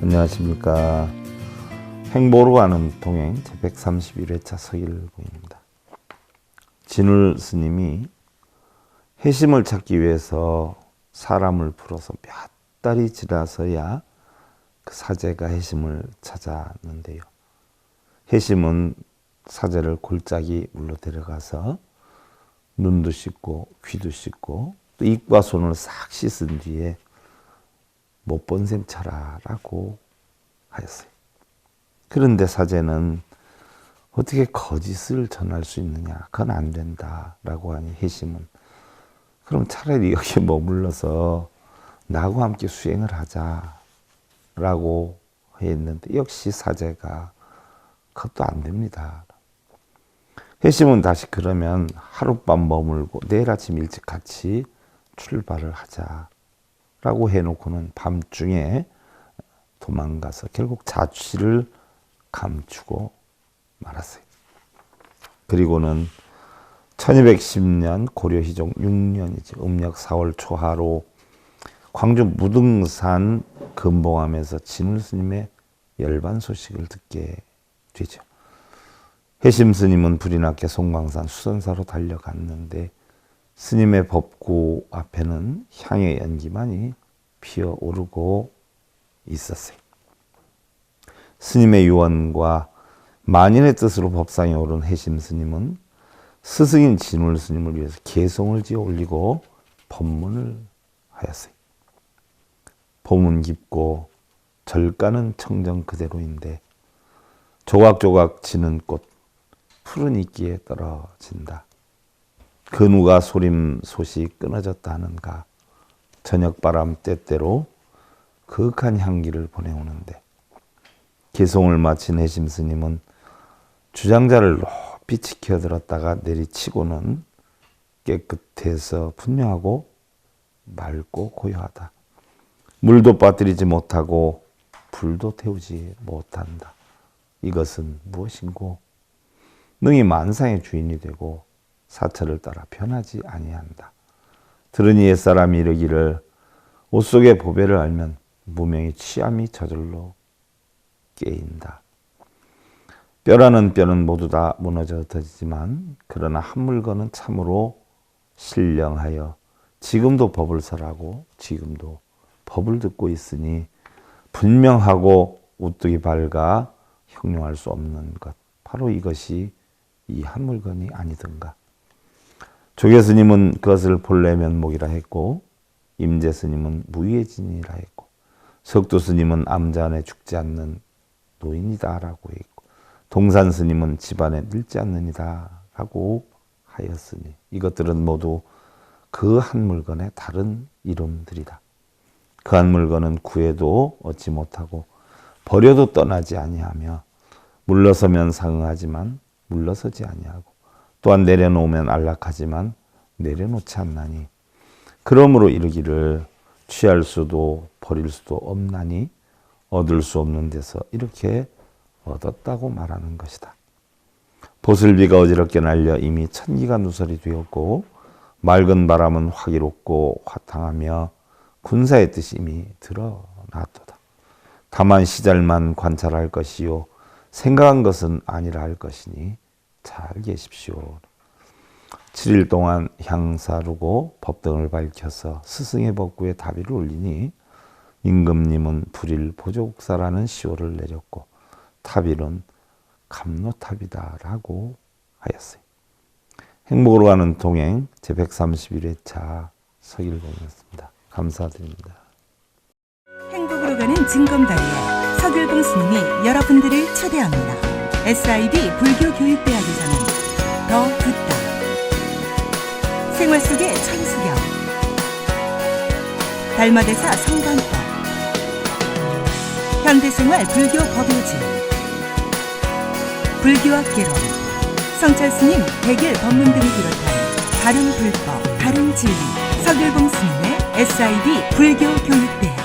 안녕하십니까. 행보로 가는 동행 제131회차 서일봉입니다. 진울 스님이 해심을 찾기 위해서 사람을 풀어서 몇 달이 지나서야 그 사제가 해심을 찾았는데요. 해심은 사제를 골짜기 물로 데려가서 눈도 씻고 귀도 씻고 또 입과 손을 싹 씻은 뒤에 못 본셈 쳐라라고 하였어요. 그런데 사제는 어떻게 거짓을 전할 수 있느냐? 그건 안 된다라고 하니 해심은 그럼 차라리 여기에 머물러서 나하고 함께 수행을 하자라고 했는데 역시 사제가 그것도 안 됩니다. 해심은 다시 그러면 하룻밤 머물고 내일 아침 일찍 같이 출발을 하자 라고 해놓고는 밤중에 도망가서 결국 자취를 감추고 말았어요. 그리고는 1210년 고려 희종 6년이지 음력 4월 초하로 광주 무등산 금봉암에서 진울 스님의 열반 소식을 듣게 되죠. 해심 스님은 불이 났게 송광산 수선사로 달려갔는데 스님의 법구 앞에는 향의 연기만이 피어오르고 있었어요. 스님의 유언과 만인의 뜻으로 법상에 오른 해심 스님은 스승인 진울 스님을 위해서 개송을 지어 올리고 법문을 하였어요. 봄은 깊고 절가는 청정 그대로인데 조각조각 지는 꽃 푸른 이끼에 떨어진다. 그 누가 소림 소식 끊어졌다 하는가 저녁바람 때때로 그윽한 향기를 보내오는데 개송을 마친 해심 스님은 주장자를 높이 지켜들었다가 내리치고는 깨끗해서 분명하고 맑고 고요하다. 물도 빠뜨리지 못하고 불도 태우지 못한다. 이것은 무엇인고? 능히 만상의 주인이 되고 사철을 따라 변하지 아니한다. 들으니 옛사람이 이르기를 옷 속의 보배를 알면 무명의 취함이 저절로 깨인다. 뼈라는 뼈는 모두 다 무너져 흩어지지만 그러나 한 물건은 참으로 신령하여 지금도 법을 설하고 지금도 법을 듣고 있으니 분명하고 우뚝이 밝아 형용할 수 없는 것 바로 이것이 이 한 물건이 아니든가 조계 스님은 그것을 본래 면목이라 했고 임재 스님은 무예진이라 했고 석두 스님은 암자 에 죽지 않는 노인이다라고 했고 동산 스님은 집안에 늙지 않느니다라고 하였으니 이것들은 모두 그 한 물건의 다른 이름들이다. 그 한 물건은 구해도 얻지 못하고 버려도 떠나지 아니하며 물러서면 상응하지만 물러서지 아니하고 또한 내려놓으면 안락하지만 내려놓지 않나니 그러므로 이르기를 취할 수도 버릴 수도 없나니 얻을 수 없는 데서 이렇게 얻었다고 말하는 것이다. 보슬비가 어지럽게 날려 이미 천기가 누설이 되었고 맑은 바람은 화기롭고 화탕하며 군사의 뜻이 이미 드러났도다. 다만 시절만 관찰할 것이요 생각한 것은 아니라 할 것이니 잘 계십시오. 7일 동안 향사루고 법등을 밝혀서 스승의 법구에 다비를 올리니 임금님은 불일 보조국사라는 시호를 내렸고 타빌은 감로탑이다라고 하였어요. 행복으로 가는 동행 제131회차 서길봉이었습니다. 감사드립니다. 행복으로 가는 진검다리에 서길봉 스님이 여러분들을 초대합니다. SIB 불교교육대학에서는 더 듣다. 생활 속의 천수경. 달마대사 성관법. 현대생활 불교 법요지. 불교학 개론. 성찰 스님 백일 법문 등을 비롯한 다른 불법, 다른 진리. 서길봉 스님의 SIB 불교교육대학.